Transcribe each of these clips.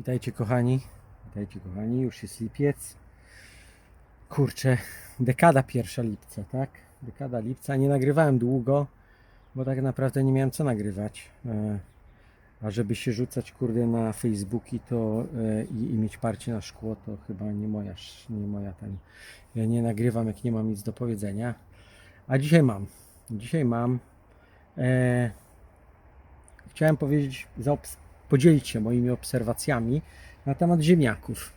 Witajcie kochani, witajcie kochani, już jest lipiec. Kurczę, dekada pierwsza lipca, tak? Dekada lipca, nie nagrywałem długo, bo tak naprawdę nie miałem co nagrywać. E, A żeby się rzucać kurde na Facebooki to e, i, i mieć parcie na szkło, to chyba nie moja, nie moja ten. Ja nie nagrywam jak nie mam nic do powiedzenia. A dzisiaj mam. Dzisiaj mam. E, chciałem powiedzieć, zaobs- podzielić się moimi obserwacjami na temat ziemniaków.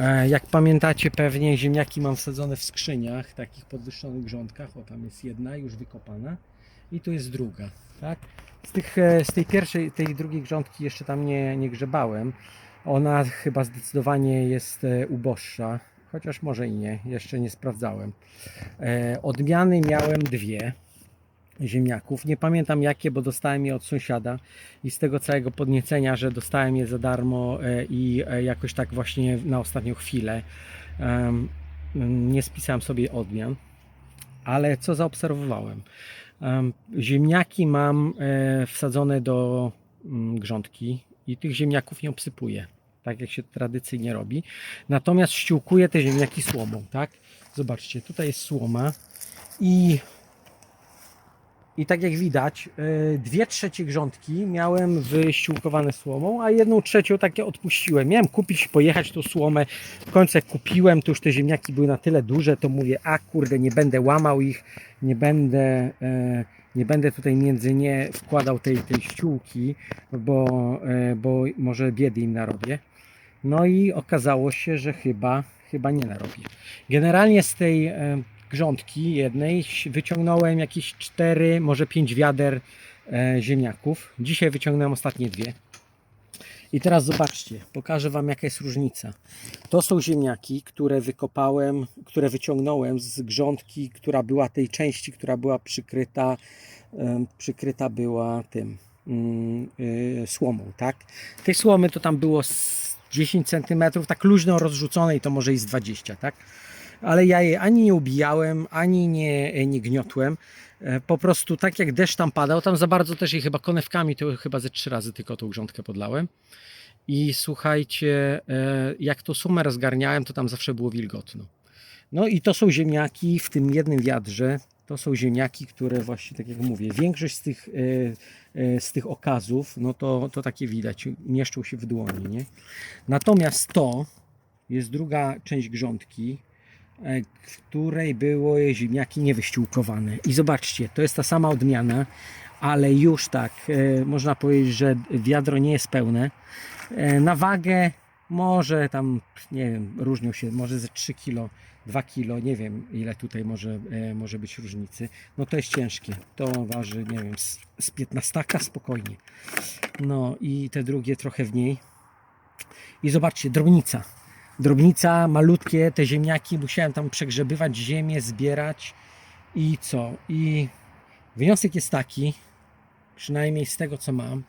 E, Jak pamiętacie pewnie ziemniaki mam wsadzone w skrzyniach, takich podwyższonych grządkach. O, tam jest jedna już wykopana i tu jest druga. Tak? Z, tych, e, z tej pierwszej, tej drugiej grządki jeszcze tam nie, nie grzebałem. Ona chyba zdecydowanie jest e, uboższa, chociaż może i nie, jeszcze nie sprawdzałem. Odmiany miałem dwie ziemniaków. Nie pamiętam jakie, bo dostałem je od sąsiada i z tego całego podniecenia, że dostałem je za darmo e, i e, jakoś tak właśnie na ostatnią chwilę nie spisałem sobie odmian. Ale co zaobserwowałem? Em, Ziemniaki mam e, wsadzone do mm, grządki i tych ziemniaków nie obsypuję, tak jak się tradycyjnie robi. Natomiast ściółkuję te ziemniaki słomą, tak? Zobaczcie, tutaj jest słoma i i tak jak widać, y, dwie trzecie grządki miałem wyściółkowane słomą, a jedną trzecią takie odpuściłem. Miałem kupić, pojechać tą słomę. W końcu jak kupiłem, to już te ziemniaki były na tyle duże, to mówię, a kurde, nie będę łamał ich, nie będę, e, nie będę tutaj między nie wkładał tej, tej ściółki, bo, e, bo może biedy im narobię. No i okazało się, że chyba, chyba nie narobię. Generalnie z tej e, grządki jednej wyciągnąłem jakieś 4, może 5 wiader e, ziemniaków. Dzisiaj wyciągnąłem ostatnie dwie. I teraz zobaczcie, pokażę Wam jaka jest różnica. To są ziemniaki, które wykopałem, które wyciągnąłem z grządki, która była tej części, która była przykryta, przykryta była tym mm, y, słomą, tak? Tej słomy to tam było z 10 cm, tak luźno rozrzuconej to może i z 20, tak? Ale ja je ani nie ubijałem, ani nie, nie gniotłem. E, Po prostu tak jak deszcz tam padał, tam za bardzo też je chyba konewkami, to chyba ze trzy razy tylko tą grządkę podlałem. I słuchajcie, e, jak to sumę rozgarniałem, to tam zawsze było wilgotno. No i to są ziemniaki w tym jednym wiadrze. To są ziemniaki, które właśnie, tak jak mówię, większość z tych, e, e, z tych okazów, no to, to takie widać, mieszczą się w dłoni, nie? Natomiast to jest druga część grządki, e, której były ziemniaki niewyściółkowane. I zobaczcie, to jest ta sama odmiana, ale już tak, e, można powiedzieć, że wiadro nie jest pełne. E, Na wagę może tam, nie wiem, różnią się, może ze 3 kg, 2 kg, nie wiem ile tutaj może, e, może być różnicy. No to jest ciężkie, to waży, nie wiem, z, z 15 spokojnie. No i te drugie trochę mniej. I zobaczcie, drobnica. Drobnica, malutkie, te ziemniaki, musiałem tam przegrzebywać ziemię, zbierać i co? I wniosek jest taki, przynajmniej z tego co mam,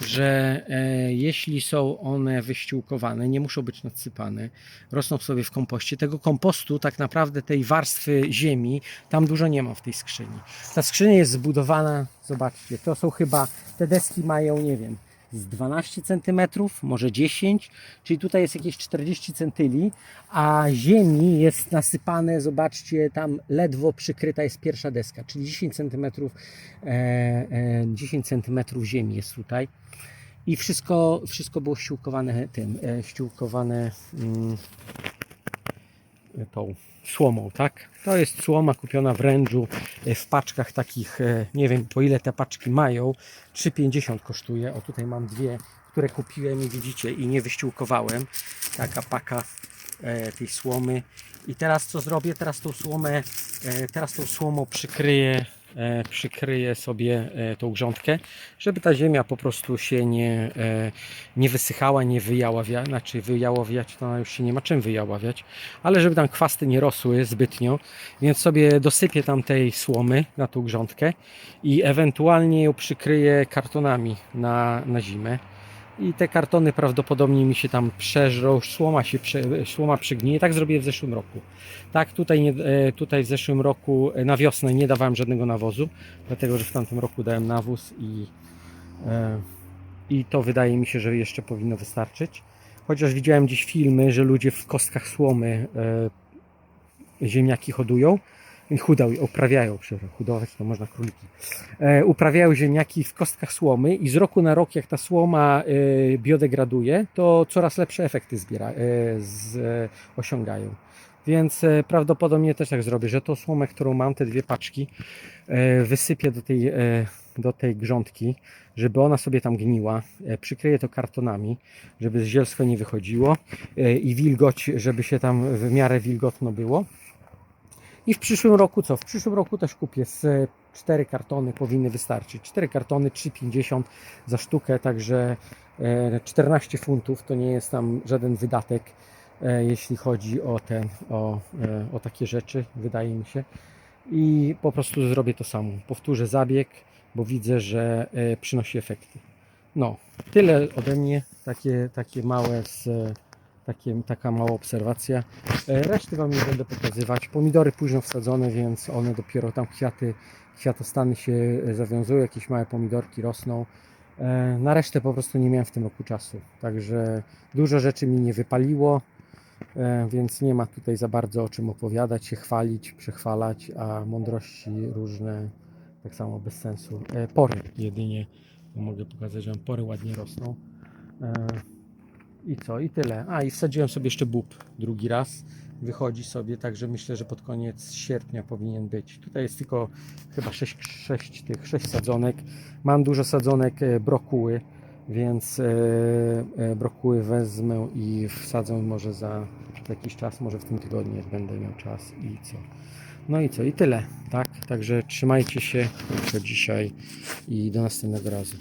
że e, jeśli są one wyściółkowane, nie muszą być nadsypane, rosną sobie w kompoście. Tego kompostu, tak naprawdę tej warstwy ziemi, tam dużo nie ma w tej skrzyni. Ta skrzynia jest zbudowana, zobaczcie, to są chyba, te deski mają, nie wiem, z 12 cm, może 10, czyli tutaj jest jakieś 40 centyli, a ziemi jest nasypane, zobaczcie, tam ledwo przykryta jest pierwsza deska, czyli 10 cm, e, e, 10 cm ziemi jest tutaj. I wszystko, wszystko było ściółkowane tym, e, ściółkowane mm, tą słomą, tak? To jest słoma kupiona w rężu e, w paczkach takich, e, nie wiem po ile te paczki mają, 3,50 kosztuje. O tutaj mam dwie, które kupiłem i widzicie i nie wyściółkowałem. Taka paka e, tej słomy. I teraz co zrobię? Teraz tą słomę, teraz tą słomą przykryję, przykryję sobie e, tą grządkę, żeby ta ziemia po prostu się nie, e, nie wysychała, nie wyjaławia, znaczy wyjaławiać to już się nie ma czym wyjaławiać, ale żeby tam chwasty nie rosły zbytnio, więc sobie dosypię tam tej słomy na tą grządkę i ewentualnie ją przykryję kartonami na, na zimę. I te kartony prawdopodobnie mi się tam przeżrą, słoma się prze, słoma przygnije. Tak zrobiłem w zeszłym roku. Tak, tutaj, nie, e, tutaj w zeszłym roku e, na wiosnę nie dawałem żadnego nawozu, dlatego że w tamtym roku dałem nawóz i, e, i to wydaje mi się, że jeszcze powinno wystarczyć. Chociaż widziałem gdzieś filmy, że ludzie w kostkach słomy ziemniaki hodują. I Hudał, uprawiają, przepraszam, hodować to można króliki. E, uprawiają ziemniaki w kostkach słomy i z roku na rok, jak ta słoma e, biodegraduje, to coraz lepsze efekty zbiera, e, z, e, osiągają. Więc e, prawdopodobnie też tak zrobię, że tą słomę, którą mam, te dwie paczki, e, wysypię do tej, e, do tej grządki, żeby ona sobie tam gniła. E, przykryję to kartonami, żeby zielsko nie wychodziło e, i wilgoć, żeby się tam w miarę wilgotno było. I w przyszłym roku co? W przyszłym roku też kupię z e, cztery kartony powinny wystarczyć. Cztery kartony 3,50 za sztukę, także e, 14 funtów to nie jest tam żaden wydatek, e, jeśli chodzi o ten, o, e, o takie rzeczy, wydaje mi się. I po prostu zrobię to samo. Powtórzę zabieg, bo widzę, że e, przynosi efekty. No, tyle ode mnie, takie, takie małe z, takie, taka mała obserwacja. E, Reszty Wam nie będę pokazywać. Pomidory późno wsadzone, więc one dopiero tam kwiaty, kwiatostany się e, zawiązują, jakieś małe pomidorki rosną. E, Na resztę po prostu nie miałem w tym roku czasu. Także dużo rzeczy mi nie wypaliło, więc nie ma tutaj za bardzo o czym opowiadać, się chwalić, przechwalać, a mądrości różne tak samo bez sensu. Pory jedynie mogę pokazać, że pory ładnie rosną. I co? I tyle. A i wsadziłem sobie jeszcze bób drugi raz. Wychodzi sobie, także myślę, że pod koniec sierpnia powinien być. Tutaj jest tylko chyba 6, 6 tych 6 sadzonek. Mam dużo sadzonek e, brokuły, więc e, e, brokuły wezmę i wsadzę może za jakiś czas, może w tym tygodniu, będę miał czas i co. No i co? I tyle, tak? Także trzymajcie się, to dzisiaj i do następnego razu.